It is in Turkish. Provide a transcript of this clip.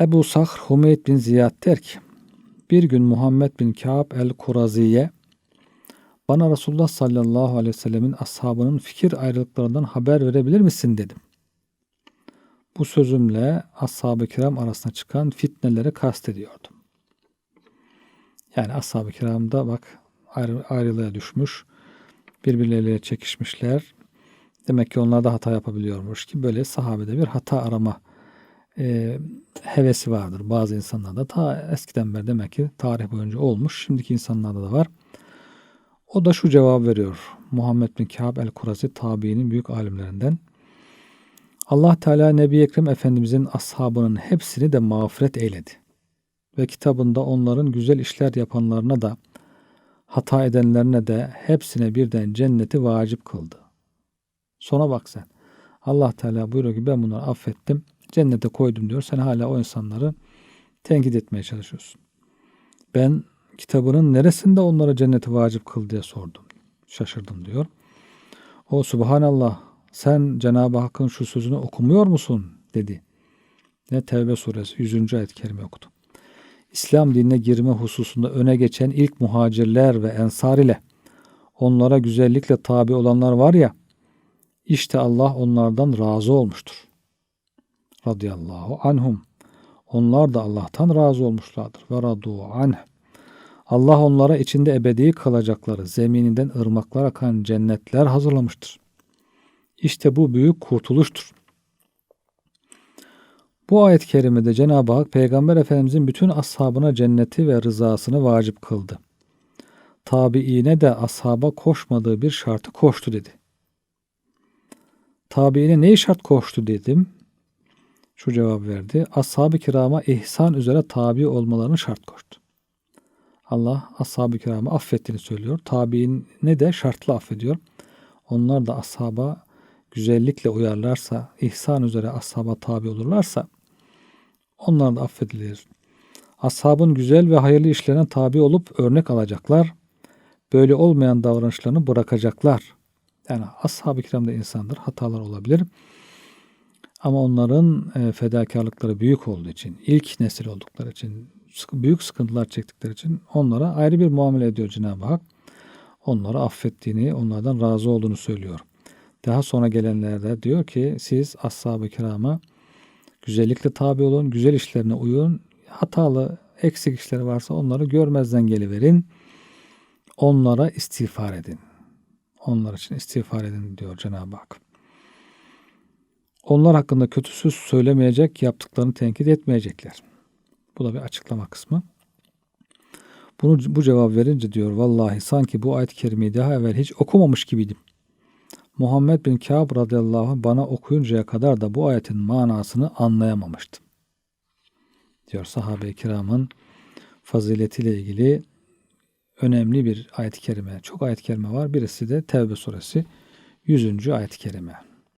Ebu Sahr Humeyd bin Ziyad der ki bir gün Muhammed bin Ka'b el-Kurazi'ye bana Resulullah sallallahu aleyhi ve sellemin ashabının fikir ayrılıklarından haber verebilir misin dedim. Bu sözümle ashab-ı kiram arasında çıkan fitneleri kastediyordum. Yani ashab-ı kiramda bak ayrı, ayrılığa düşmüş, birbirleriyle çekişmişler. Demek ki onlar da hata yapabiliyormuş ki böyle sahabede bir hata arama e, hevesi vardır bazı insanlarda. Ta eskiden beri demek ki tarih boyunca olmuş. Şimdiki insanlarda da var. O da şu cevap veriyor. Muhammed bin Kâb el-Kurazi tabiinin büyük alimlerinden. Allah Teala Nebi Ekrem Efendimizin ashabının hepsini de mağfiret eyledi. Ve kitabında onların güzel işler yapanlarına da hata edenlerine de hepsine birden cenneti vacip kıldı. Sona bak sen. Allah Teala buyuruyor ki ben bunları affettim, cennete koydum diyor. Sen hala o insanları tenkit etmeye çalışıyorsun. Ben kitabının neresinde onlara cenneti vacip kıl diye sordum. Şaşırdım diyor. O subhanallah sen Cenab-ı Hakk'ın şu sözünü okumuyor musun dedi. Ne Tevbe suresi 100. ayet-i kerime okudu. İslam dinine girme hususunda öne geçen ilk muhacirler ve ensar ile onlara güzellikle tabi olanlar var ya işte Allah onlardan razı olmuştur. Radıyallahu anhum. Onlar da Allah'tan razı olmuşlardır. Ve radu anh. Allah onlara içinde ebedi kalacakları zemininden ırmaklar akan cennetler hazırlamıştır. İşte bu büyük kurtuluştur. Bu ayet-i kerimede Cenab-ı Hak Peygamber Efendimizin bütün ashabına cenneti ve rızasını vacip kıldı. Tabiine de ashaba koşmadığı bir şartı koştu dedi. Tabiine neyi şart koştu dedim. Şu cevap verdi. Ashab-ı kirama ihsan üzere tabi olmalarını şart koştu. Allah ashab-ı kiramı affettiğini söylüyor. Tabiine de şartlı affediyor. Onlar da ashaba güzellikle uyarlarsa, ihsan üzere ashaba tabi olurlarsa onlar da affedilir. Ashabın güzel ve hayırlı işlerine tabi olup örnek alacaklar. Böyle olmayan davranışlarını bırakacaklar. Yani ashab-ı kiram da insandır. Hatalar olabilir. Ama onların e, fedakarlıkları büyük olduğu için, ilk nesil oldukları için, büyük sıkıntılar çektikleri için onlara ayrı bir muamele ediyor Cenab-ı Hak. Onları affettiğini, onlardan razı olduğunu söylüyor. Daha sonra gelenlerde diyor ki siz ashab-ı kirama güzellikle tabi olun, güzel işlerine uyun, hatalı, eksik işleri varsa onları görmezden geliverin. Onlara istiğfar edin. Onlar için istiğfar edin diyor Cenab-ı Hak. Onlar hakkında kötü söz söylemeyecek, yaptıklarını tenkit etmeyecekler. Bu da bir açıklama kısmı. Bunu bu cevap verince diyor vallahi sanki bu ayet-i kerimeyi daha evvel hiç okumamış gibiydim. Muhammed bin Kâb radıyallahu anh bana okuyuncaya kadar da bu ayetin manasını anlayamamıştım. Diyor sahabe-i kiramın faziletiyle ilgili önemli bir ayet-i kerime. Çok ayet-i kerime var. Birisi de Tevbe suresi 100. ayet-i kerime.